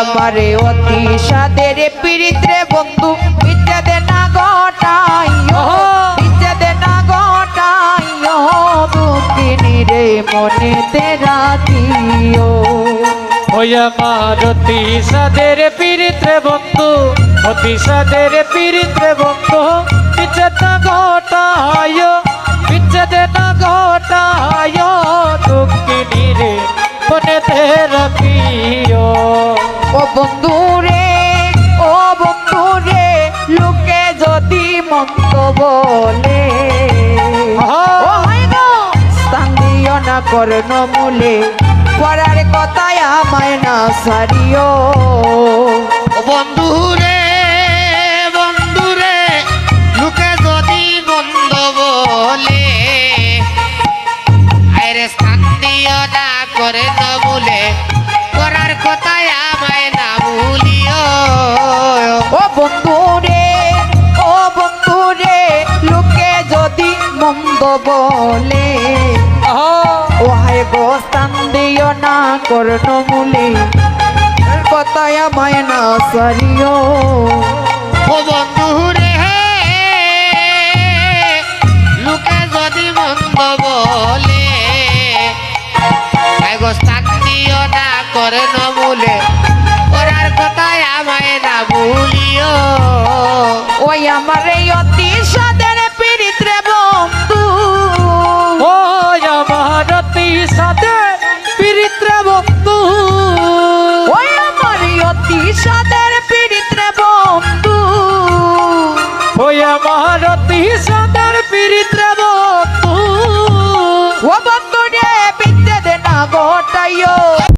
আমারে অতি সাদের পিরিত্রে বন্ধু। বিদ্যাদে না গটাইও বিদ্যাদে না গটাইও দুঃখিনী রে মনেতে রাখিও। ওই আমার অতি সাদের পীড়িত্রে বন্ধু অতি সাদের পীড়িত্রে বন্ধু বিচ্ছেদ না ঘটায় বিচ্ছেদ না ঘটায় দুঃখিনী রে মনেতে রাখিও। বন্ধু রে ও বন্ধু রে লোকে যদি মন্দ বলে স্থান দিও না কর্ণ মূলে পড়ার কথায় আমায় না সারিও। ও বন্ধু রে বন্ধু রে লোকে যদি বন্ধ বলে আরে স্থান দিও না করে না বলে করার কথায় বলে। ও হায় গো স্থান দিও না কর্ণ মূলে। কথায় আমায় না সারিও। ও বন্ধু রে লোকে যদি মন্দ বলে গো স্থান দিও না করে না বলে করার কথায় আমায় না ভুলিও। ওই আমার এই অতি সাদের